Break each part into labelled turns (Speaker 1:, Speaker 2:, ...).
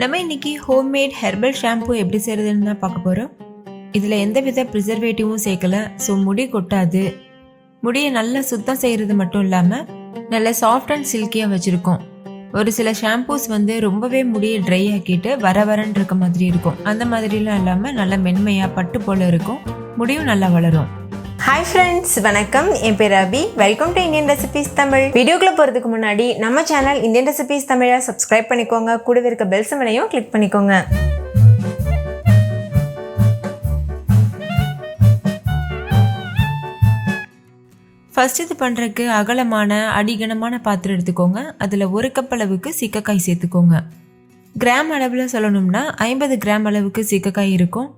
Speaker 1: நம்ம இன்னைக்கு homemade herbal shampoo எப்படி செய்யறதுன்னு தான் பார்க்க போகிறோம் இதில் எந்த வித ப்ரிசர்வேட்டிவும் சேர்க்கல. ஸோ முடி கொட்டாது. முடியை நல்லா சுத்தம் செய்கிறது மட்டும் இல்லாமல் நல்ல சாஃப்ட் அண்ட் சில்கியாக வச்சுருக்கோம். ஒரு சில ஷாம்பூஸ் வந்து ரொம்பவே முடியை ட்ரை ஆக்கிட்டு வர வரன்னு இருக்க மாதிரி இருக்கும். அந்த மாதிரிலாம் இல்லாமல் நல்லா மென்மையாக பட்டு போல இருக்கும். முடியும் நல்லா வளரும்.
Speaker 2: ஹாய் ஃப்ரெண்ட்ஸ் வணக்கம். என் பேர் Abhi welcome to Indian recipes Tamil வீடியோக்குள்ள போகிறதுக்கு முன்னாடி நம்ம சேனல் இந்தியன் ரெசிபீஸ் தமிழை சப்ஸ்கிரைப் பண்ணிக்கோங்க. கூடவே இருக்க பெல் சிம்மலையும் கிளிக் பண்ணிக்கோங்க.
Speaker 1: ஃபஸ்ட் இது பண்ணுறதுக்கு அகலமான அடிகனமான பாத்திரம் எடுத்துக்கோங்க. அதில் ஒரு கப் அளவுக்கு சிக்கக்காய் சேர்த்துக்கோங்க. கிராம் அளவில் சொல்லணும்னா ஐம்பது கிராம் அளவுக்கு சிக்கக்காய் இருக்கும்.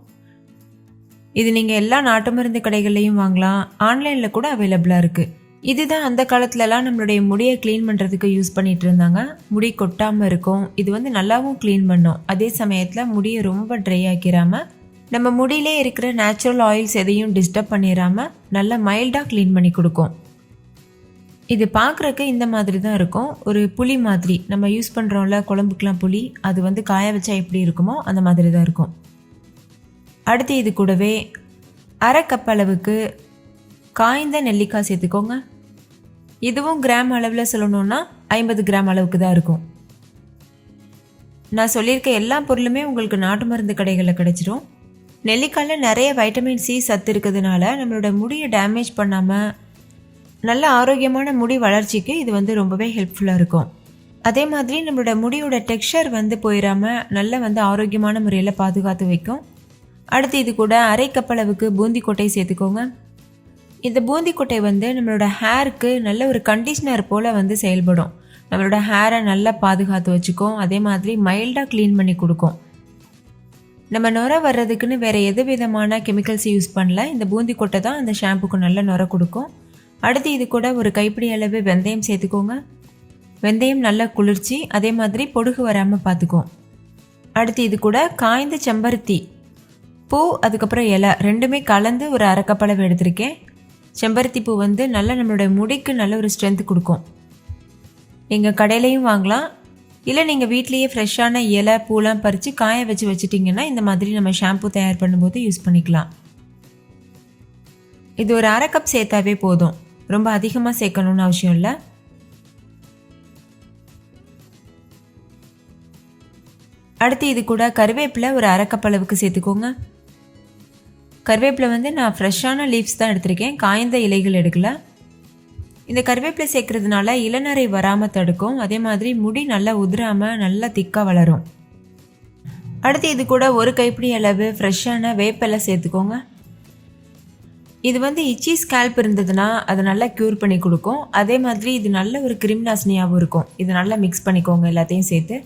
Speaker 1: இது நீங்கள் எல்லா நாட்டு மருந்து கடைகள்லையும் வாங்கலாம். ஆன்லைனில் கூட அவைலபிளாக இருக்குது இதுதான் அந்த காலத்துலலாம் நம்மளுடைய முடியை க்ளீன் பண்ணுறதுக்கு யூஸ் பண்ணிகிட்டு இருந்தாங்க. முடி கொட்டாமல் இருக்கும். இது வந்து நல்லாவும் க்ளீன் பண்ணும். அதே சமயத்தில் முடியை ரொம்ப ட்ரை ஆக்கிராமல் நம்ம முடியிலே இருக்கிற நேச்சுரல் ஆயில்ஸ் எதையும் டிஸ்டர்ப் பண்ணிடாமல் நல்லா மைல்டாக க்ளீன் பண்ணி கொடுக்கும். இது பார்க்குறக்கு இந்த மாதிரி தான் இருக்கும். ஒரு புளி மாதிரி. நம்ம யூஸ் பண்ணுறோம்ல குழம்புக்கெலாம் புளி அது வந்து காய வச்சா எப்படி இருக்குமோ அந்த மாதிரி தான் இருக்கும். அடுத்து இது கூடவே அரை கப் அளவுக்கு காய்ந்த நெல்லிக்காய் சேர்த்துக்கோங்க. இதுவும் கிராம் அளவில் சொல்லணும்னா ஐம்பது கிராம் அளவுக்கு தான் இருக்கும். நான் சொல்லியிருக்க எல்லா பொருளுமே உங்களுக்கு நாட்டு மருந்து கடைகளில் கிடச்சிரும். நெல்லிக்காயில் நிறைய வைட்டமின் சி சத்து இருக்கிறதுனால நம்மளோட முடியை டேமேஜ் பண்ணாமல் நல்ல ஆரோக்கியமான முடி வளர்ச்சிக்கு இது வந்து ரொம்பவே ஹெல்ப்ஃபுல்லாக இருக்கும். அதே மாதிரி நம்மளோட முடியோட டெக்ஸ்சர் வந்து போயிடாமல் நல்ல வந்து ஆரோக்கியமான முறையில் பாதுகாத்து வைக்கும். அடுத்து இது கூட அரை கப் அளவுக்கு பூந்தி கொட்டை சேர்த்துக்கோங்க. இந்த பூந்தி கொட்டை வந்து நம்மளோட ஹேருக்கு நல்ல ஒரு கண்டிஷ்னர் போல் வந்து செயல்படும். நம்மளோட ஹேரை நல்லா பாதுகாத்து வச்சுக்கும். அதே மாதிரி மைல்டாக க்ளீன் பண்ணி கொடுக்கும். நம்ம நுர வர்றதுக்குன்னு வேறு எது விதமான கெமிக்கல்ஸ் யூஸ் பண்ணல. இந்த பூந்தி கொட்டை தான் அந்த ஷாம்புக்கு நல்ல நுர கொடுக்கும். அடுத்து இது கூட ஒரு கைப்பிடி அளவு வெந்தயம் சேர்த்துக்கோங்க. வெந்தயம் நல்லா குளிர்ச்சி அதே மாதிரி பொடுகு வராமல் பார்த்துக்கும் அடுத்து இது கூட காய்ந்த செம்பருத்தி. பூ அதுக்கப்புறம் இலை. ரெண்டுமே கலந்து ஒரு அரைக்கப்பளவு எடுத்திருக்கேன். செம்பருத்தி பூ வந்து நல்ல நம்மளோட முடிக்கு நல்ல ஒரு ஸ்ட்ரென்த் கொடுக்கும். எங்கள் கடையிலையும் வாங்கலாம். இல்லை நீங்கள் வீட்லேயே ஃப்ரெஷ்ஷான இலை பூலாம் பறித்து காய வச்சு வச்சுட்டிங்கன்னா இந்த மாதிரி நம்ம ஷாம்பு தயார் பண்ணும்போது யூஸ் பண்ணிக்கலாம். இது ஒரு அரை கப் சேர்த்தாவே போதும். ரொம்ப அதிகமாக சேர்க்கணும்னு அவசியம் இல்லை. அடுத்து இது கூட கருவேப்பிலை ஒரு அரை அளவுக்கு சேர்த்துக்கோங்க. கருவேப்பிலை வந்து நான் ஃப்ரெஷ்ஷான லீவ்ஸ் தான் எடுத்திருக்கேன். காய்ந்த இலைகள் எடுக்கல. இந்த கருவேப்பிலை சேர்க்கறதுனால இளநரை வராமல் தடுக்கும். அதே மாதிரி முடி நல்லா உதிராமல் நல்லா திக்காக வளரும். அடுத்து இது கூட ஒரு கைப்பிடி அளவு ஃப்ரெஷ்ஷான வேப்பெல்லாம் சேர்த்துக்கோங்க. இது வந்து இச்சி ஸ்கேல்ப் இருந்ததுன்னா அதை நல்லா க்யூர் பண்ணி கொடுக்கும். அதே மாதிரி இது நல்ல ஒரு கிருமிநாசினியாகவும் இருக்கும். இது நல்லா மிக்ஸ் பண்ணிக்கோங்க எல்லாத்தையும் சேர்த்து.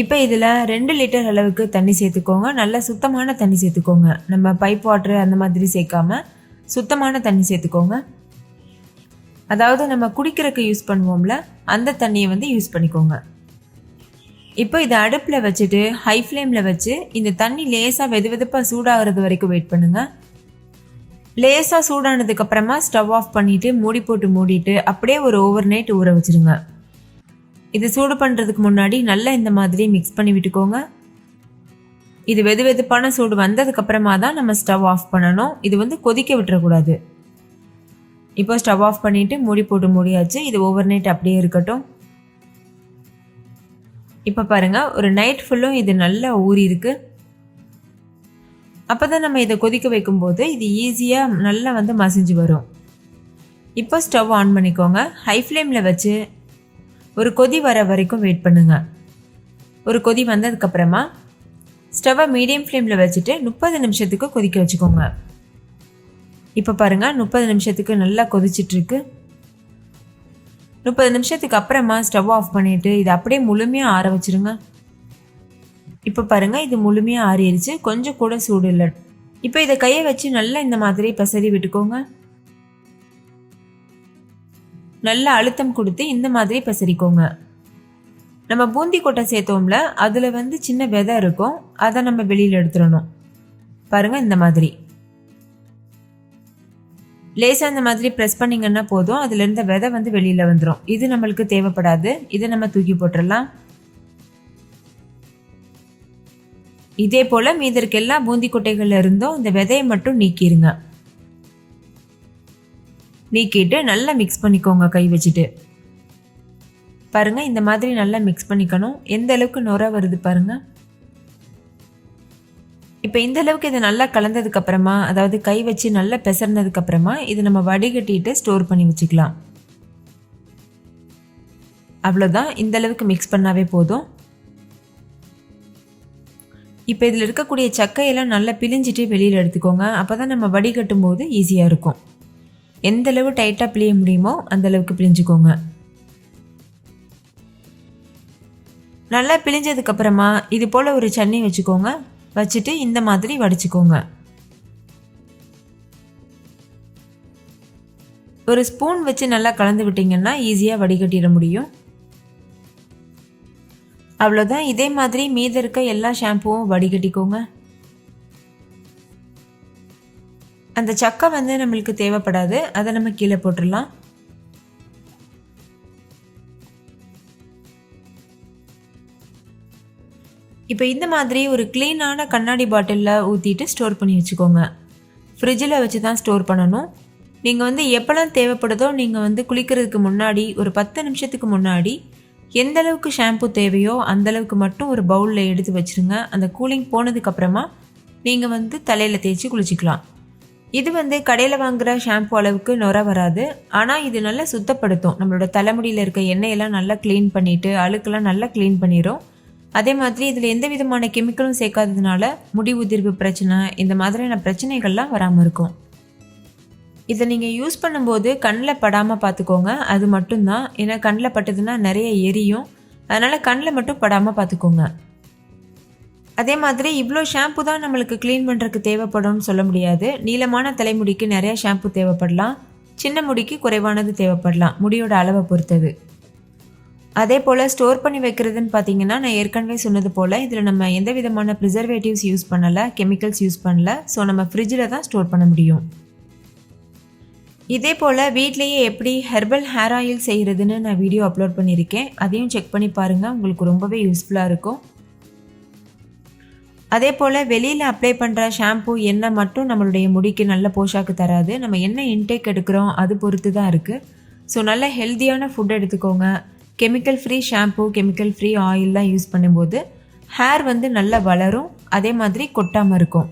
Speaker 1: இப்போ இதில் ரெண்டு லிட்டர் அளவுக்கு தண்ணி சேர்த்துக்கோங்க. நல்ல சுத்தமான தண்ணி சேர்த்துக்கோங்க. நம்ம பைப் வாட்ரு அந்த மாதிரி சேர்க்காம சுத்தமான தண்ணி சேர்த்துக்கோங்க. அதாவது நம்ம குடிக்கிறதுக்கு யூஸ் பண்ணுவோம்ல அந்த தண்ணியை வந்து யூஸ் பண்ணிக்கோங்க. இப்போ இதை அடுப்பில் வச்சுட்டு ஹை ஃப்ளேமில் வச்சு இந்த தண்ணி லேசாக வெது வெதுப்பாக சூடாகிறது வரைக்கும் வெயிட் பண்ணுங்கள் லேசாக சூடானதுக்கப்புறமா ஸ்டவ் ஆஃப் பண்ணிவிட்டு மூடி போட்டு மூடிட்டு அப்படியே ஒரு ஓவர் நைட் ஊற வச்சுருங்க. இது சூடு பண்ணுறதுக்கு முன்னாடி நல்லா இந்த மாதிரி மிக்ஸ் பண்ணி விட்டுக்கோங்க. இது வெது வெதுப்பான சூடு வந்ததுக்கப்புறமா தான் நம்ம ஸ்டவ் ஆஃப் பண்ணணும். இது வந்து கொதிக்க விட்டுறக்கூடாது. இப்போ ஸ்டவ் ஆஃப் பண்ணிவிட்டு மூடி போட்டு மூடியாச்சு. இது ஓவர் நைட் அப்படியே இருக்கட்டும். இப்போ பாருங்கள் ஒரு நைட் ஃபுல்லும் இது நல்லா ஊறி இருக்கு அப்போ தான் நம்ம இதை கொதிக்க வைக்கும்போது இது ஈஸியாக நல்லா வந்து மசிஞ்சு வரும். இப்போ ஸ்டவ் ஆன் பண்ணிக்கோங்க. ஹை ஃப்ளேமில் வச்சு ஒரு கொதி வர வரைக்கும் வெயிட் பண்ணுங்க. ஒரு கொதி வந்ததுக்கப்புறமா ஸ்டவ்வை மீடியம் ஃப்ளேமில் வச்சுட்டு முப்பது நிமிஷத்துக்கு கொதிக்க வச்சுக்கோங்க. இப்போ பாருங்கள் முப்பது நிமிஷத்துக்கு நல்லா கொதிச்சிட்ருக்கு. முப்பது நிமிஷத்துக்கு அப்புறமா ஸ்டவ் ஆஃப் பண்ணிவிட்டு இதை அப்படியே முழுமையாக ஆற வச்சுருங்க. இப்போ பாருங்கள் இது முழுமையாக ஆறிடுச்சு கொஞ்சம் கூட சூடு இல்லை. இப்போ இதை கையை வச்சு நல்லா இந்த மாதிரி பசறி விட்டுக்கோங்க. நல்லா அழுத்தம் கொடுத்து இந்த மாதிரி பசரிக்கோங்க. நம்ம பூந்தி கொட்டை சேர்த்தோம்ல அதில் வந்து சின்ன விதை இருக்கும் அதை நம்ம வெளியில் எடுத்துடணும். பாருங்கள் இந்த மாதிரி. லேசாக இந்த மாதிரி ப்ரெஸ் பண்ணிங்கன்னா போதும் அதுலேருந்து விதை வந்து வெளியில் வந்துடும் இது நம்மளுக்கு தேவைப்படாது இதை நம்ம தூக்கி போட்டுடலாம். இதே போல் மீதி இருக்க எல்லா பூந்தி கொட்டைகளில் இருந்தும் இந்த விதையை மட்டும் நீக்கிடுங்க நீக்கிட்டு நல்லா மிக்ஸ் பண்ணிக்கோங்க கை வச்சுட்டு. பாருங்க இந்த மாதிரி நல்லா மிக்ஸ் பண்ணிக்கணும். எந்த அளவுக்கு நுர வருது பாருங்கள் இப்போ இந்த அளவுக்கு இதை நல்லா கலந்ததுக்கப்புறமா அதாவது கை வச்சு நல்லா பிசர்னதுக்கு இதை இது நம்ம வடிகட்டிட்டு ஸ்டோர் பண்ணி வச்சுக்கலாம். அவ்வளோதான் இந்த அளவுக்கு மிக்ஸ் பண்ணாவே போதும். இப்போ இதில் இருக்கக்கூடிய சக்கையெல்லாம் நல்லா பிழிஞ்சிட்டு வெளியில் எடுத்துக்கோங்க. அப்போ தான் நம்ம வடிகட்டும் போது ஈஸியாக இருக்கும். எந்த அளவு டைட்டாக பிழிய முடியுமோ அந்த அளவுக்கு பிழிஞ்சுக்கோங்க. நல்லா பிழிஞ்சதுக்கப்புறமா இது போல் ஒரு சன்னி வச்சுக்கோங்க. வச்சுட்டு இந்த மாதிரி வடிச்சுக்கோங்க. ஒரு ஸ்பூன் வச்சு நல்லா கலந்து விட்டிங்கன்னா ஈஸியாக வடிகட்டிட முடியும். அவ்வளோதான் இதே மாதிரி மீத இருக்க எல்லா ஷாம்புவும் வடிகட்டிக்கோங்க. அந்த சக்கை வந்து நம்மளுக்கு தேவைப்படாது. அதை நம்ம கீழே போட்டுடலாம். இப்போ இந்த மாதிரி ஒரு க்ளீனான கண்ணாடி பாட்டிலில் ஊற்றிட்டு ஸ்டோர் பண்ணி வச்சுக்கோங்க. ஃப்ரிட்ஜில் வச்சு தான் ஸ்டோர் பண்ணணும். நீங்கள் வந்து எப்போல்லாம் தேவைப்படுதோ நீங்கள் வந்து குளிக்கிறதுக்கு முன்னாடி ஒரு பத்து நிமிஷத்துக்கு முன்னாடி எந்த அளவுக்கு ஷாம்பு தேவையோ அந்த அளவுக்கு மட்டும் ஒரு பவுலில் எடுத்து வச்சுருங்க. அந்த கூலிங் போனதுக்கப்புறமா நீங்கள் வந்து தலையில் தேய்ச்சி குளிச்சிக்கலாம். இது வந்து கடையில் வாங்குகிற ஷாம்பு அளவுக்கு நுர வராது. ஆனால் இது நல்லா சுத்தப்படுத்தும். நம்மளோட தலைமுடியில் இருக்க எண்ணெயெல்லாம் நல்லா க்ளீன் பண்ணிவிட்டு அழுக்கெல்லாம் நல்லா க்ளீன் பண்ணிடும் அதே மாதிரி இதில் எந்த விதமான கெமிக்கலும் சேர்க்காததுனால முடி உதிர்வு பிரச்சனை இந்த மாதிரியான பிரச்சனைகள்லாம் வராமல் இருக்கும். இதை நீங்கள் யூஸ் பண்ணும்போது கண்ணில் படாமல் பார்த்துக்கோங்க. அது மட்டும்தான். ஏன்னா கண்ணில் பட்டதுன்னா நிறைய எரியும். அதனால் கண்ணில் மட்டும் படாமல் பார்த்துக்கோங்க. அதே மாதிரி இவ்வளோ ஷாம்பு தான் நம்மளுக்கு க்ளீன் பண்ணுறதுக்கு தேவைப்படும்னு சொல்ல முடியாது. நீளமான தலைமுடிக்கு நிறைய ஷாம்பு தேவைப்படலாம். சின்ன முடிக்கு குறைவானது தேவைப்படலாம். முடியோட அளவை பொறுத்தது. அதே போல் ஸ்டோர் பண்ணி வைக்கிறதுன்னு பார்த்தீங்கன்னா நான் ஏற்கனவே சொன்னது போல் இதில் நம்ம எந்த விதமான ப்ரிசர்வேட்டிவ்ஸ் யூஸ் பண்ணலை கெமிக்கல்ஸ் யூஸ் பண்ணல. ஸோ நம்ம ஃப்ரிட்ஜில் தான் ஸ்டோர் பண்ண முடியும். இதே போல் வீட்லேயே எப்படி ஹெர்பல் ஹேர் ஆயில் செய்கிறதுன்னு நான் வீடியோ அப்லோட் பண்ணியிருக்கேன். அதையும் செக் பண்ணி பாருங்கள் உங்களுக்கு ரொம்பவே யூஸ்ஃபுல்லாக இருக்கும். அதே போல் வெளியில் அப்ளை பண்ணுற ஷாம்பு எண்ணெய் மட்டும் நம்மளுடைய முடிக்கு நல்ல போஷாக்கு தராது. நம்ம என்ன இன்டேக் எடுக்கிறோம் அது பொறுத்து தான் இருக்குது ஸோ நல்ல ஹெல்த்தியான ஃபுட் எடுத்துக்கோங்க. Chemical free shampoo chemical free ஆயில்லாம் use பண்ணும்போது ஹேர் வந்து நல்லா வளரும். அதே மாதிரி கொட்டாமல் இருக்கும்.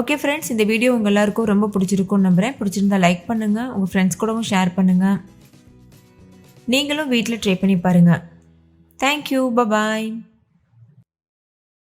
Speaker 1: ஓகே ஃப்ரெண்ட்ஸ் இந்த வீடியோ உங்கள் எல்லாருக்கும் ரொம்ப பிடிச்சிருக்கும்னு நம்புகிறேன் பிடிச்சிருந்தா லைக் பண்ணுங்கள் உங்கள் ஃப்ரெண்ட்ஸ் கூடவும் ஷேர் பண்ணுங்கள் நீங்களும் வீட்டில் ட்ரை பண்ணி பாருங்கள் தேங்க்யூ பபாய்